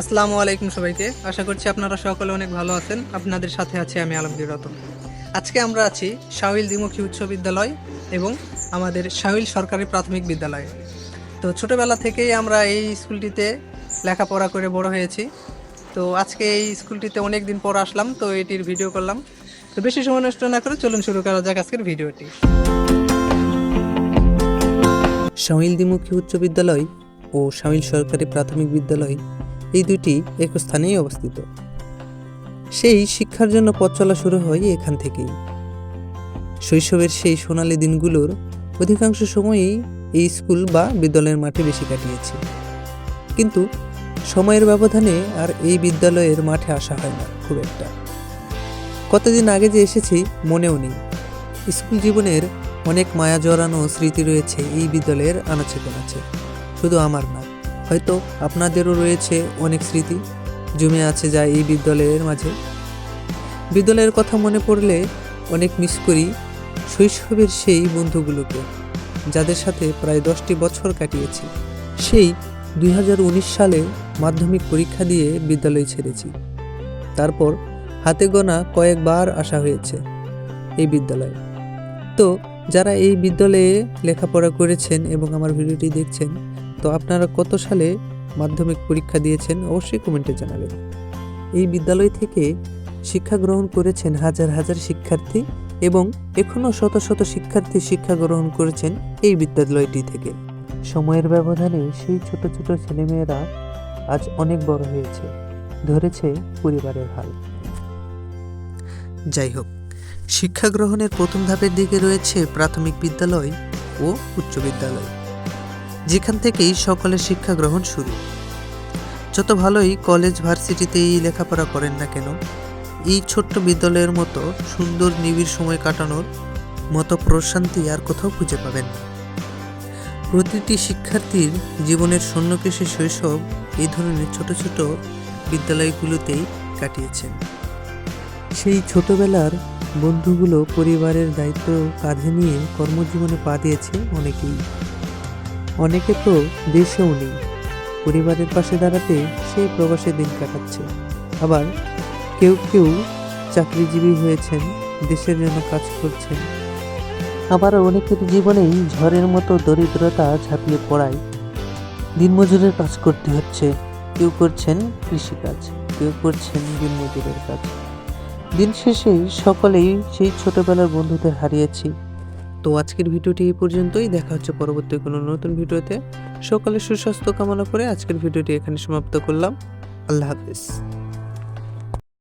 আসসালামু আলাইকুম সবাইকে। আশা করছি আপনারা সকলে অনেক ভালো আছেন। আপনাদের সাথে আছি আমি আলমগীর রতন। আজকে আমরা আছি শাহিল দ্বিমুখী উচ্চ বিদ্যালয় এবং আমাদের শাহিল সরকারি প্রাথমিক বিদ্যালয়ে। তো ছোটোবেলা থেকেই আমরা এই স্কুলটিতে লেখাপড়া করে বড় হয়েছি। তো আজকে এই স্কুলটিতে অনেক দিন পর আসলাম, তো এটির ভিডিও করলাম। তো বেশি সময় নষ্ট না করে চলুন শুরু করা যাক আজকের ভিডিওটি। শামিল দ্বিমুখী উচ্চ বিদ্যালয় ও শামিল সরকারি প্রাথমিক বিদ্যালয় এই দুইটি এক স্থানেই অবস্থিত। সেই শিক্ষার জন্য পথ চলা শুরু হয় এখান থেকেই। শৈশবের সেই সোনালি দিনগুলোর অধিকাংশ সময়ই এই স্কুল বা বিদ্যালয়ের মাঠে বেশি কাটিয়েছি। কিন্তু সময়ের ব্যবধানে আর এই বিদ্যালয়ের মাঠে আসা হয় না খুব একটা। কতদিন আগে যে এসেছি মনেও নেই। স্কুল জীবনের অনেক মায়া জড়ানো স্মৃতি রয়েছে এই বিদ্যালয়ের আনাচে কোনাচে শুধু আমার না হয়তো আপনাদেরও রয়েছে অনেক স্মৃতি জমে আছে যা এই বিদ্যালয়ের মাঝে। বিদ্যালয়ের কথা মনে পড়লে অনেক মিস করি শৈশবের সেই বন্ধুগুলোকে, যাদের সাথে প্রায় দশটি বছর কাটিয়েছি। সেই দু হাজার উনিশ সালে মাধ্যমিক পরীক্ষা দিয়ে বিদ্যালয় ছেড়েছি। তারপর হাতে গোনা কয়েকবার আসা হয়েছে এই বিদ্যালয়ে। তো যারা এই বিদ্যালয়ে লেখাপড়া করেছেন এবং আমার ভিডিওটি দেখছেন তো আপনারা কত সালে মাধ্যমিক পরীক্ষা দিয়েছেন অবশ্যই কমেন্টে জানাবেন। এই বিদ্যালয় থেকে শিক্ষা গ্রহণ করেছেন হাজার হাজার শিক্ষার্থী এবং এখনও শত শত শিক্ষার্থী শিক্ষা গ্রহণ করেছেন এই বিদ্যালয়টি থেকে। সময়ের ব্যবধানে সেই ছোট ছোট ছেলেমেয়েরা আজ অনেক বড় হয়েছে, ধরেছে পরিবারের হাল। যাই হোক, শিক্ষা গ্রহণের প্রথম ধাপের দিকে রয়েছে প্রাথমিক বিদ্যালয় ও উচ্চ বিদ্যালয়। যেখান থেকেই সকলের শিক্ষা গ্রহণ শুরু। যত ভালোই কলেজ, ভার্সিটিতেই লেখাপড়া করেন না কেন, এই ছোট্ট বিদ্যালয়ের মতো সুন্দর নিবিড় সময় কাটানোর মতো প্রশান্তি আর কোথাও খুঁজে পাবেন না। প্রতিটি শিক্ষার্থীর জীবনের শূন্যকেশে শৈশব এই ধরনের ছোট ছোট বিদ্যালয়গুলোতেই কাটিয়েছেন। সেই ছোটবেলার বন্ধুগুলো পরিবারের দায়িত্ব কাঁধে নিয়ে কর্মজীবনে পা দিয়েছে অনেকেই। অনেকে তো দেশেও নেই। পরিবারের পাশে দাঁড়াতে সেই প্রবাসে দিন কাটাচ্ছে। আবার কেউ কেউ চাকরিজীবী হয়েছেন, দেশের জন্য কাজ করছেন। আবার অনেকের জীবনেই ঝড়ের মতো দরিদ্রতা ঝাঁপিয়ে পড়ায়। দিনমজুরের কাজ করতে হচ্ছে। কেউ করছেন কৃষিকাজ, কেউ করছেন দিনমজুরের কাজ। দিন শেষে সকলেই সেই ছোটবেলার বন্ধুদের হারিয়েছি। তো আজকের ভিডিওটি এই পর্যন্তই। দেখা হচ্ছে পরবর্তী কোনো নতুন ভিডিওতে। সকালে সুস্বাস্থ্য কামনা করে আজকের ভিডিওটি এখানে সমাপ্ত করলাম। আল্লাহ হাফিজ।